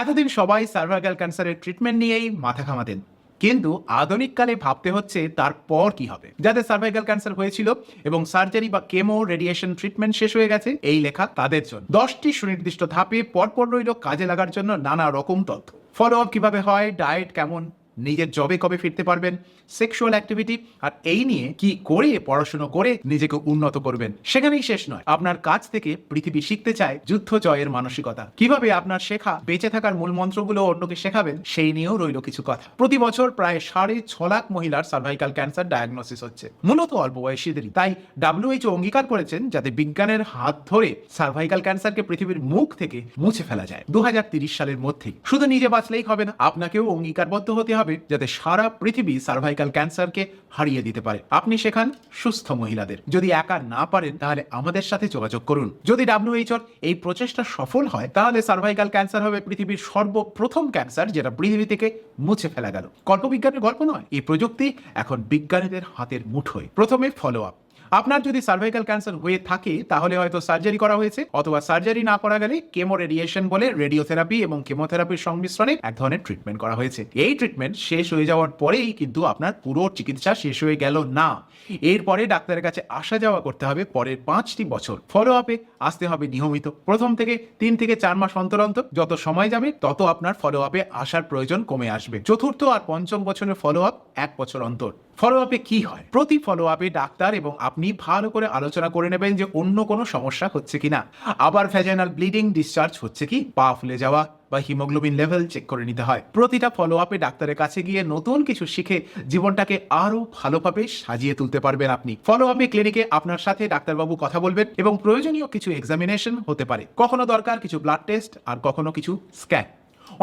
এতদিন সবাই সার্ভাইকাল ক্যান্সারের ট্রিটমেন্ট নিয়েই মাথা ঘামাতেন। কিন্তু আধুনিক কালে ভাবতে হচ্ছে তারপর কি হবে? যাদের সার্ভাইকাল ক্যান্সার হয়েছিল এবং সার্জারি বা কেমো রেডিয়েশন ট্রিটমেন্ট শেষ হয়ে গেছে, এই লেখা তাদের জন্য। দশটি সুনির্দিষ্ট ধাপে পরপর রইল কাজে লাগার জন্য নানা রকম তথ্য। ফলো আপ কীভাবে হয় ডায়েট কেমন নিজের জবে কবে ফিরতে পারবেন সেক্সুয়াল অ্যাক্টিভিটি আর এই নিয়ে কি করে পড়াশুনো করে নিজেকে উন্নত করবেন, সেখানেই শেষ নয়। আপনার কাছ থেকে পৃথিবী শিখতে চায় যুদ্ধ জয়ের মানসিকতা। কীভাবে আপনার শেখা, বেঁচে থাকার মূল মন্ত্রগুলো অন্যকে শেখাবেন, সেই নিয়েও রইল কিছু কথা। প্রতি বছর প্রায় সাড়ে ছ লাখ মহিলার সার্ভাইকাল ক্যান্সার ডায়াগনোসিস হচ্ছে। মূলত অল্প বয়সীদেরই। তাই ডাব্লিউএইচও অঙ্গীকার করেছেন যাতে বিজ্ঞানের হাত ধরে সার্ভাইকাল ক্যান্সারকে পৃথিবীর মুখ থেকে মুছে ফেলা যায়। দু সালের মধ্যেই। শুধু নিজে বাঁচলেই হবে না, আপনাকেও অঙ্গীকারবদ্ধ হতে হবে। যাতে সারা পৃথিবী সার্ভাইকাল ক্যান্সারকে হারিয়ে দিতে পারে। আপনি শেখান সুস্থ মহিলাদের। যদি একা না পারেন, তাহলে আমাদের সাথে যোগাযোগ করুন। যদি ডাব্লিউএইচওর এই প্রচেষ্টা সফল হয়, তাহলে সার্ভাইকাল ক্যান্সার হবে পৃথিবীর সর্বপ্রথম ক্যান্সার যেটা পৃথিবী থেকে মুছে ফেলা গেল। কল্পবিজ্ঞানের গল্প নয়, এই প্রযুক্তি এখন বিজ্ঞানীদের হাতের মুঠোয়। প্রথমে ফলো আপ আপনার যদি সার্ভাইকাল ক্যান্সার হয়ে থাকে, তাহলে হয়তো সার্জারি করা হয়েছে, অথবা সার্জারি না করা গেলে কেমো রেডিয়েশন বলে রেডিওথেরাপি এবং কেমোথেরাপির সংমিশ্রণে এক ধরনের ট্রিটমেন্ট করা হয়েছে। এই ট্রিটমেন্ট শেষ হয়ে যাওয়ার পরেই কিন্তু আপনার পুরো চিকিৎসা শেষ হয়ে গেল না। এরপরে ডাক্তারের কাছে আসা যাওয়া করতে হবে পরের পাঁচটি বছর। ফলো আপে আসতে হবে নিয়মিত। প্রথম থেকে তিন থেকে চার মাস অন্তর অন্তর, যত সময় যাবে, তত আপনার ফলো আপে আসার প্রয়োজন কমে আসবে। চতুর্থ আর পঞ্চম বছরের ফলো আপ এক বছর অন্তর। ফলো আপে কি হয়? প্রতি ফলো আপে ডাক্তার এবং আপনি ভালো করে আলোচনা করে নেবেন যে অন্য কোনো সমস্যা হচ্ছে কিনা। আবার ভ্যাজাইনাল ব্লিডিং ডিসচার্জ হচ্ছে কি? পা ফুলে যাওয়া বা হিমোগ্লোবিন লেভেল চেক করে নিতে হয়। প্রতিটা ফলো আপে ডাক্তারের কাছে গিয়ে নতুন কিছু শিখে জীবনটাকে আরও ভালোভাবে সাজিয়ে তুলতে পারবেন আপনি। ফলো আপে ক্লিনিকে আপনার সাথে ডাক্তারবাবু কথা বলবেন এবং প্রয়োজনীয় কিছু এক্সামিনেশন হতে পারে। কখনো দরকার কিছু ব্লাড টেস্ট আর কখনো কিছু স্ক্যান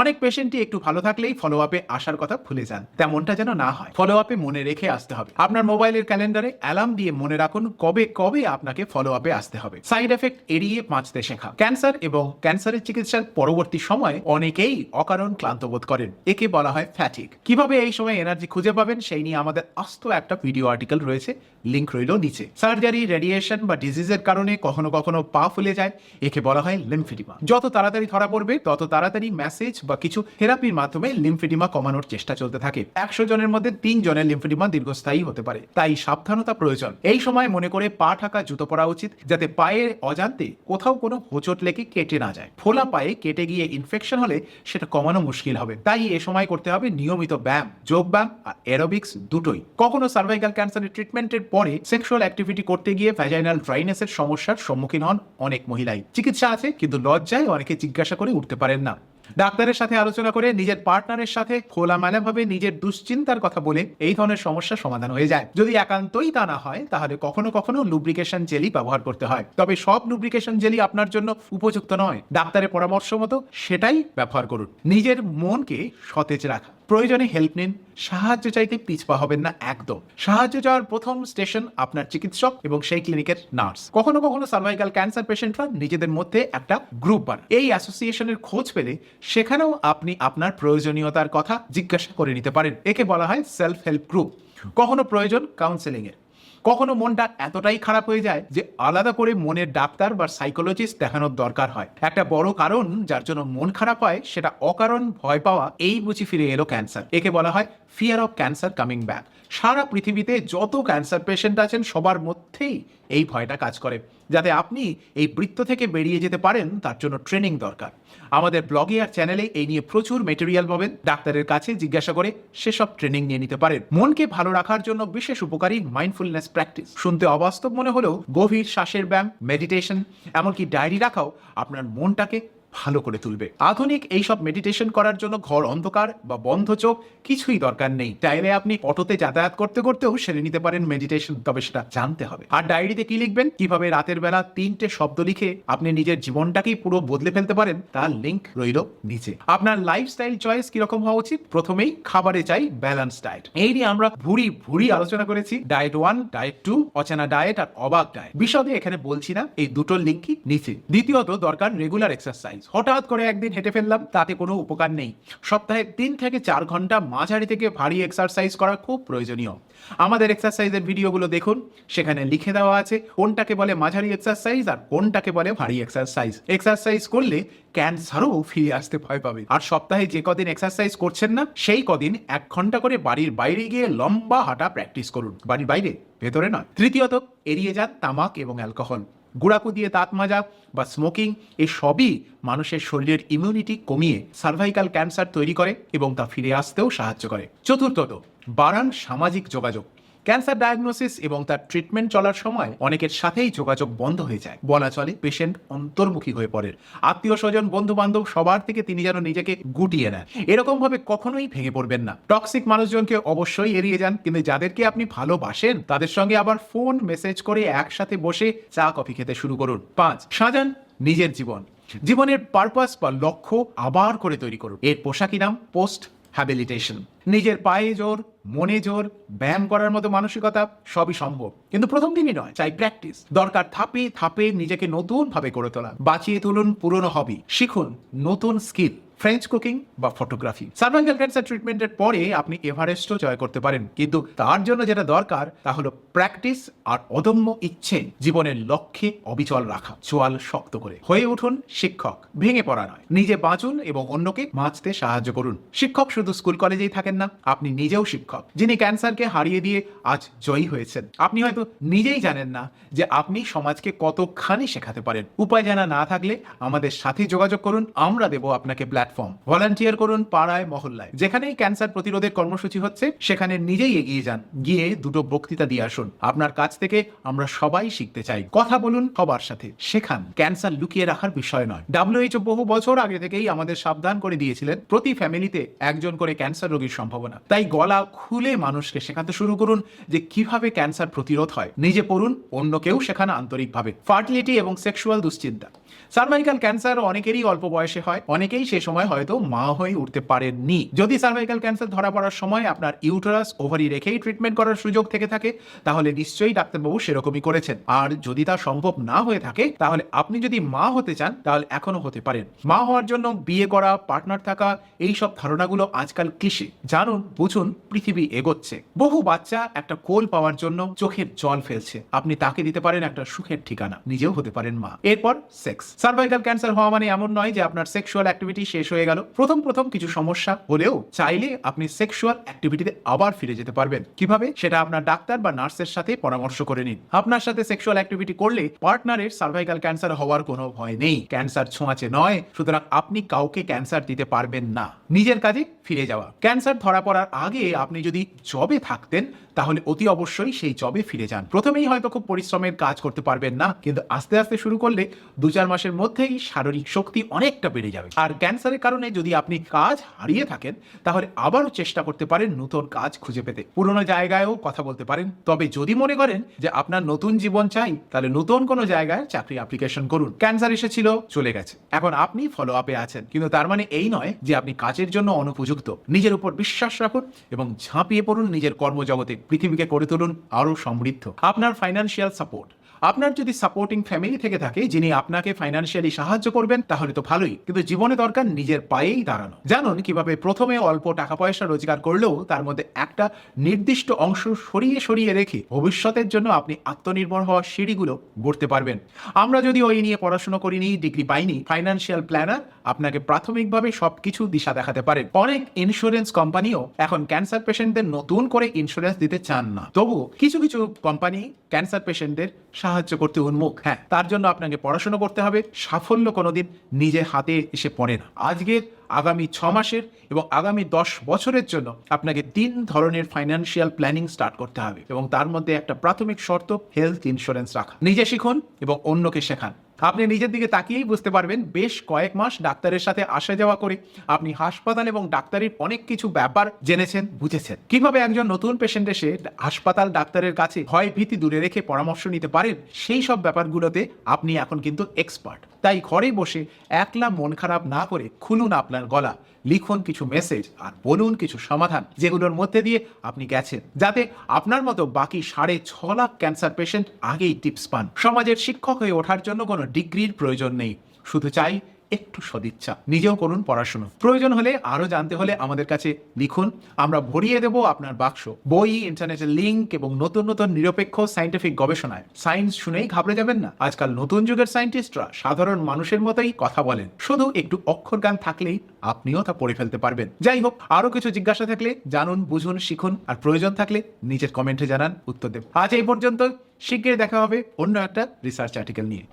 অনেক পেশেন্টই একটু ভালো থাকলেই ফলো আপে আসার কথা ভুলে যান, তেমনটা যেন না হয়। ফলো আপে মনে রেখে আসতে হবে। আপনার মোবাইলের ক্যালেন্ডারে অ্যালার্ম দিয়ে মনে রাখুন কবে কবে আপনাকে ফলো আপে আসতে হবে। সাইড এফেক্ট এড়িয়ে বাঁচতে শেখা। ক্যান্সার এবং ক্যান্সারের চিকিৎসার পরবর্তী সময়ে অনেকেই অকারণ ক্লান্ত বোধ করেন। একে বলা হয় ফ্যাটিক কীভাবে এই সময় এনার্জি খুঁজে পাবেন সেই নিয়ে আমাদের আস্ত একটা ভিডিও আর্টিকেল রয়েছে লিঙ্ক রইল নিচে। সার্জারি রেডিয়েশন বা ডিজিজের কারণে কখনো কখনো পা ফুলে যায়, একে বলা হয় লিমফিডিমা যত তাড়াতাড়ি ধরা পড়বে, তত তাড়াতাড়ি মেসেজ বা কিছু থেরাপির মাধ্যমে লিমফিডিমা কমানোর চেষ্টা চলতে থাকে। একশো জনের মধ্যে তিন জনের লিমফিডিমা দীর্ঘস্থায়ী হতে পারে। তাই সাবধানতা প্রয়োজন। এই সময় মনে করে পা ঢাকা জুতো পরা উচিত, যাতে পায়ের অজান্তে কোথাও কোনো হোঁচট লেগে কেটে না যায়। ফোলা পায়ে কেটে গিয়ে ইনফেকশন হলে সেটা কমানো মুশকিল হবে। তাই এ সময় করতে হবে নিয়মিত ব্যায়াম, যোগ ব্যায়াম আর অ্যারোবিক্স দুটোই। কখনো সার্ভাইকাল ক্যান্সারের ট্রিটমেন্টের পরে সেক্সুয়াল অ্যাক্টিভিটি করতে গিয়ে ভ্যাজাইনাল ড্রাইনেসের সমস্যার সম্মুখীন হন অনেক মহিলাই। চিকিৎসা আছে, কিন্তু লজ্জায় অনেকে জিজ্ঞাসা করে উঠতে পারেন না। ডাক্তারের সাথে আলোচনা করে নিজের পার্টনারের সাথে খোলামেলাভাবে নিজের দুশ্চিন্তার কথা বলে এই ধরনের সমস্যা সমাধান হয়ে যায়। যদি একান্তই তা না হয়, তাহলে কখনো কখনো লুব্রিকেশন জেলি ব্যবহার করতে হয়। তবে সব লুব্রিকেশন জেলি আপনার জন্য উপযুক্ত নয়। ডাক্তারের পরামর্শ মতো সেটাই ব্যবহার করুন। নিজের মনকে সতেজ রাখা। প্রয়োজনে হেল্প নিন। সাহায্য চাইতে পিছপা হবেন না একদম। সাহায্য চাওয়ার প্রথম স্টেশন আপনার চিকিৎসক এবং সেই ক্লিনিকের নার্স কখনো কখনো সার্ভাইকাল ক্যান্সার পেশেন্টরা নিজেদের মধ্যে একটা গ্রুপ বান এই অ্যাসোসিয়েশনের খোঁজ পেলে সেখানেও আপনি আপনার প্রয়োজনীয়তার কথা জিজ্ঞাসা করে নিতে পারেন। একে বলা হয় সেলফ হেল্প গ্রুপ কখনো প্রয়োজন কাউন্সেলিং এর। কখনো মনটা এতটাই খারাপ হয়ে যায় যে আলাদা করে মনের ডাক্তার বা সাইকোলজিস্ট দেখানোর দরকার হয়। একটা বড় কারণ যার জন্য মন খারাপ হয় সেটা অকারণ ভয় পাওয়া এই বুঝি ফিরে এলো ক্যান্সার একে বলা হয় fear of cancer coming back সারা পৃথিবীতে যত ক্যান্সার পেশেন্ট আছেন সবার মধ্যেই এই ভয়টা কাজ করে। যাতে আপনি এই বৃত্ত থেকে বেরিয়ে যেতে পারেন, তার জন্য ট্রেনিং দরকার। আমাদের ব্লগে আর চ্যানেলে এই নিয়ে প্রচুর মেটেরিয়াল পাবেন। ডাক্তারের কাছে জিজ্ঞাসা করে সেসব ট্রেনিং নিয়ে নিতে পারেন। মনকে ভালো রাখার জন্য বিশেষ উপকারী মাইন্ডফুলনেস প্র্যাকটিস শুনতে অবাস্তব মনে হলেও গভীর শ্বাসের ব্যায়াম মেডিটেশন এমনকি ডায়েরি রাখাও আপনার মনটাকে ভালো করে তুলবে। আধুনিক এইসব মেডিটেশন করার জন্য ঘর অন্ধকার বা বন্ধ চোখ কিছুই দরকার নেই। চাইলে আপনি অটোতে যাতায়াত করতে করতেও সেরে নিতে পারেন মেডিটেশন তবে সেটা জানতে হবে। আর ডায়েরিতে কি লিখবেন? কীভাবে রাতের বেলা তিনটে শব্দ লিখে আপনি নিজের জীবনটাকেই পুরো বদলে ফেলতে পারেন? তার লিঙ্ক রইল নিচে। আপনার লাইফস্টাইল চয়েস কীরকম হওয়া উচিত? প্রথমেই খাবারে চাই ব্যালেন্স ডায়েট এই নিয়ে আমরা ভুরি ভুরি আলোচনা করেছি। ডায়েট ওয়ান ডায়েট টু অচেনা ডায়েট আর অবাক ডায়েট বিশদে এখানে বলছি না, এই দুটোর লিঙ্কই নিচে। দ্বিতীয়ত দরকার রেগুলার এক্সারসাইজ হঠাৎ করে একদিন হেঁটে ফেললাম, তাতে কোনো উপকার নেই। সপ্তাহে তিন থেকে চার ঘণ্টা মাঝারি থেকে ভারী এক্সারসাইজ করা খুব প্রয়োজনীয়। আমাদের এক্সারসাইজের ভিডিওগুলো দেখুন, সেখানে লিখে দেওয়া আছে কোনটাকে বলে মাঝারি এক্সারসাইজ আর কোনটাকে বলে ভারী এক্সারসাইজ এক্সারসাইজ করলে ক্যান্সারও ফিরে আসতে ভয় পাবে। আর সপ্তাহে যে কদিন এক্সারসাইজ করছেন না, সেই কদিন এক ঘণ্টা করে বাড়ির বাইরে গিয়ে লম্বা হাঁটা প্র্যাকটিস করুন। বাড়ির বাইরে, ভেতরে নয়। তৃতীয়ত, এড়িয়ে যান তামাক এবং অ্যালকোহল গুড়াকু দিয়ে দাঁত মাজা বা স্মোকিং এসবই সবই মানুষের শরীরের ইমিউনিটি কমিয়ে সার্ভাইকাল ক্যান্সার তৈরি করে এবং তা ফিরে আসতেও সাহায্য করে। চতুর্থত, বাড়ান সামাজিক যোগাযোগ। ক্যান্সার ডায়াগনোসিস এবং তার ট্রিটমেন্ট চলার সময় অনেকের সাথেই যোগাযোগ বন্ধ হয়ে যায়। বলা চলে, পেশেন্ট অন্তর্মুখী হয়ে পড়ে আত্মীয় স্বজন বন্ধু বান্ধব সবার থেকে তিনি যেন নিজেকে গুটিয়ে নেন। এরকম ভাবে কখনোই ভেঙে পড়বেন না। টক্সিক মানুষজনকে অবশ্যই এড়িয়ে যান, কিন্তু যাদেরকে আপনি ভালোবাসেন, তাদের সঙ্গে আবার ফোন, মেসেজ করে একসাথে বসে চা, কফি খেতে শুরু করুন। পাঁচ, সাজান নিজের জীবন। জীবনের পারপাস বা লক্ষ্য আবার করে তৈরি করুন। এর পোশাকি নাম, পোস্ট হ্যাবিলিটেশন নিজের পায়ে জোর, মনে জোর, ব্যায়াম করার মতো মানসিকতা সবই সম্ভব। কিন্তু প্রথম দিনই নয়, চাই প্র্যাকটিস দরকার থাপে থাপে নিজেকে নতুন ভাবে গড়ে তোলা। বাঁচিয়ে তুলুন পুরনো হবি শিখুন নতুন স্কিল ফ্রেঞ্চ কুকিং বা ফটোগ্রাফি সার্ভাইকাল ক্যান্সার ট্রিটমেন্টের পরে আপনি এভারেস্টও জয় করতে পারেন। কিন্তু তার জন্য যেটা দরকার, তা হলো প্র্যাকটিস আর অদম্য ইচ্ছে, জীবনের লক্ষ্যে অবিচল রাখা, চোয়াল শক্ত করে। হয়ে উঠুন শিক্ষক, ভেঙে পড়া নয়। নিজে বাঁচুন এবং অন্যকে বাঁচতে সাহায্য করুন। শিক্ষক শুধু স্কুল কলেজেই থাকেন না, আপনি নিজেও শিক্ষক, যিনি ক্যান্সারকে হারিয়ে দিয়ে আজ জয়ী হয়েছেন। আপনি হয়তো নিজেই জানেন না যে আপনি সমাজকে কতখানি শেখাতে পারেন। উপায় জানা না থাকলে আমাদের সাথে যোগাযোগ করুন, আমরা দেব আপনাকে প্ল্যাটফর্ম ভলান্টিয়ার করুন পাড়ায়, মহল্লায়। যেখানেই ক্যান্সার প্রতিরোধের কর্মসূচি হচ্ছে, সেখানে নিজেই এগিয়ে যান। গিয়ে দুটো বক্তৃতা দিয়ে আসুন। আপনার কাছ থেকে আমরা সবাই শিখতে চাই। কথা বলুন সবার সাথে। শেখান ক্যান্সার লুকিয়ে রাখার বিষয় নয়। ডাব্লিউএইচও বহু বছর আগে থেকেই আমাদের সাবধান করে দিয়েছিলেন, প্রতি ফ্যামিলিতে একজন করে ক্যান্সার রোগীর সম্ভাবনা। তাই গলা খুলে মানুষকে শেখাতে শুরু করুন যে কীভাবে ক্যান্সার প্রতিরোধ হয়। নিজে পড়ুন অন্য অন্যকেও শেখান আন্তরিকভাবে। ফার্টিলিটি এবং সেক্সুয়াল দুশ্চিন্তা। সার্ভাইকাল ক্যান্সার অনেকেরই অল্প বয়সে হয়, অনেকেই সে সময় হয়তো মা হয়ে উঠতে পারেননি। যদি সার্ভাইকাল ক্যান্সার ধরা পড়ার সময় আপনার ইউটারাস ওভারি রেখেই ট্রিটমেন্ট করার সুযোগ থেকে থাকে, তাহলে নিশ্চয়ই ডাক্তারবাবু সেরকমই করেছেন। আর যদি তা সম্ভব না হয়ে থাকে, তাহলে আপনি যদি মা হতে চান, তাহলে এখনও হতে পারেন। মা হওয়ার জন্য বিয়ে করা পার্টনার থাকা, এই সব ধারণাগুলো আজকাল কৃষি জানুন, বুঝুন, পৃথিবী এগোচ্ছে। বহু বাচ্চা একটা কোল পাওয়ার জন্য চোখের জল ফেলছে। আপনি তাকে দিতে পারেন একটা সুখের ঠিকানা। নিজেও হতে পারেন মা। এরপর সেক্স সার্ভাইকাল ক্যান্সার হওয়া মানে এমন নয় যে আপনার সেক্সুয়াল অ্যাক্টিভিটি শেষ হয়ে গেল। প্রথম প্রথম কিছু সমস্যা হলেও চাইলে আপনি সেক্সুয়াল অ্যাক্টিভিটিতে আবার ফিরে যেতে পারবেন। কীভাবে? সেটা আপনার ডাক্তার বা নার্সের সাথে পরামর্শ করে নিন। আপনার সাথে সেক্সুয়াল অ্যাক্টিভিটি করলে পার্টনারের সার্ভাইকাল ক্যান্সার হওয়ার কোনো ভয় নেই। ক্যান্সার ছোঁয়াচে নয়, সুতরাং আপনি কাউকে ক্যান্সার দিতে পারবেন না। নিজের কাজে ফিরে যাওয়া। ক্যান্সার ধরা পড়ার আগে আপনি যদি জবে থাকতেন তাহলে অতি অবশ্যই সেই জবে ফিরে যান। প্রথমেই হয়তো খুব পরিশ্রমের কাজ করতে পারবেন না, কিন্তু আস্তে আস্তে শুরু করলে দু চার মাসের মধ্যেই শারীরিক শক্তি অনেকটা বেড়ে যাবে। আর ক্যান্সারের কারণে যদি আপনি কাজ হারিয়ে থাকেন, তাহলে আবারও চেষ্টা করতে পারেন নতুন কাজ খুঁজে পেতে। পুরোনো জায়গায়ও কথা বলতে পারেন। তবে যদি মনে করেন যে আপনার নতুন জীবন চাই, তাহলে নতুন কোনো জায়গায় চাকরি অ্যাপ্লিকেশন করুন। ক্যান্সার এসেছিল, চলে গেছে। এখন আপনি ফলো আপে আছেন, কিন্তু তার মানে এই নয় যে আপনি কাজের জন্য অনুপযুক্ত। নিজের উপর বিশ্বাস রাখুন এবং ঝাঁপিয়ে পড়ুন নিজের কর্মজগতে। পৃথিবীকে করে তুলুন আরও সমৃদ্ধ। আপনার ফাইন্যান্সিয়াল সাপোর্ট আপনার যদি সাপোর্টিং ফ্যামিলি থেকে থাকে, যিনি আপনাকে ফাইন্যান্সিয়ালি সাহায্য করবেন, তাহলে তো ভালোই। কিন্তু জীবনে দরকার নিজের পায়েই দাঁড়ানো। জানুন কীভাবে প্রথমে অল্প টাকা পয়সা রোজগার করলেও তার মধ্যে একটা নির্দিষ্ট অংশ সরিয়ে সরিয়ে রেখে ভবিষ্যতের জন্য আপনি আত্মনির্ভর হওয়ার সিঁড়িগুলো গড়তে পারবেন। আমরা যদি ওই নিয়ে পড়াশোনা করিনি ডিগ্রি পাইনি ফাইন্যান্সিয়াল প্ল্যানার আপনাকে প্রাথমিকভাবে সবকিছু দিশা দেখাতে পারে। অনেক ইন্স্যুরেন্স কোম্পানিও এখন ক্যান্সার পেশেন্টদের নতুন করে ইন্স্যুরেন্স দিতে চান না। তবু কিছু কিছু কোম্পানি ক্যান্সার পেশেন্টদের সাহায্য করতে উন্মুখ। হ্যাঁ তার জন্য আপনাকে পড়াশোনা করতে হবে। সাফল্য কোনোদিন নিজে হাতে এসে পড়ে না। আজকের, আগামী ছ মাসের এবং আগামী দশ বছরের জন্য আপনাকে তিন ধরনের ফাইন্যান্সিয়াল প্ল্যানিং স্টার্ট করতে হবে এবং তার মধ্যে একটা প্রাথমিক শর্ত হেলথ ইন্স্যুরেন্স রাখা। নিজে শিখুন এবং অন্যকে শেখান। আপনি নিজের দিকে তাকিয়েই বুঝতে পারবেন, বেশ কয়েক মাস ডাক্তারের সাথে আসা যাওয়া করে আপনি হাসপাতাল এবং ডাক্তারের অনেক কিছু ব্যাপার জেনেছেন, বুঝেছেন। কীভাবে একজন নতুন পেশেন্ট এসে হাসপাতাল ডাক্তারের কাছে ভয় ভীতি দূরে রেখে পরামর্শ নিতে পারেন, সেই সব ব্যাপারগুলোতে আপনি এখন কিন্তু এক্সপার্ট তাই ঘরে বসে একলা মন খারাপ না করে খুলুন আপনার গলা। লিখুন কিছু মেসেজ আর বলুন কিছু সমাধান যেগুলোর মধ্যে দিয়ে আপনি গেছেন। যাতে আপনার মতো বাকি সাড়ে ছ লাখ ক্যান্সার পেশেন্ট আগেই টিপস পান। সমাজের শিক্ষক হয়ে ওঠার জন্য কোনো ডিগ্রির প্রয়োজন নেই। শুধু চাই একটু সদিচ্ছা, নিজেও করুন পড়াশুনো। প্রয়োজন হলে আরও জানতে হলে আমাদের কাছে লিখুন। আমরা ভরিয়ে দেব আপনার বাক্স। বই, ইন্টারনেটের লিঙ্ক এবং নতুন নতুন নিরপেক্ষ সাইন্টিফিক গবেষণায়। সায়েন্স শুনেই ঘাবড়ে যাবেন না। আজকাল নতুন যুগের সায়েন্টিস্টরা সাধারণ মানুষের মতোই কথা বলেন। শুধু একটু অক্ষর জ্ঞান থাকলেই আপনিও তা পড়ে ফেলতে পারবেন। যাই হোক, আরও কিছু জিজ্ঞাসা থাকলে জানুন, বুঝুন, শিখুন আর প্রয়োজন থাকলে নিজের কমেন্টে জানান উত্তর দেব। আজ এই পর্যন্ত শীঘ্রই দেখা হবে অন্য একটা রিসার্চ আর্টিকেল নিয়ে।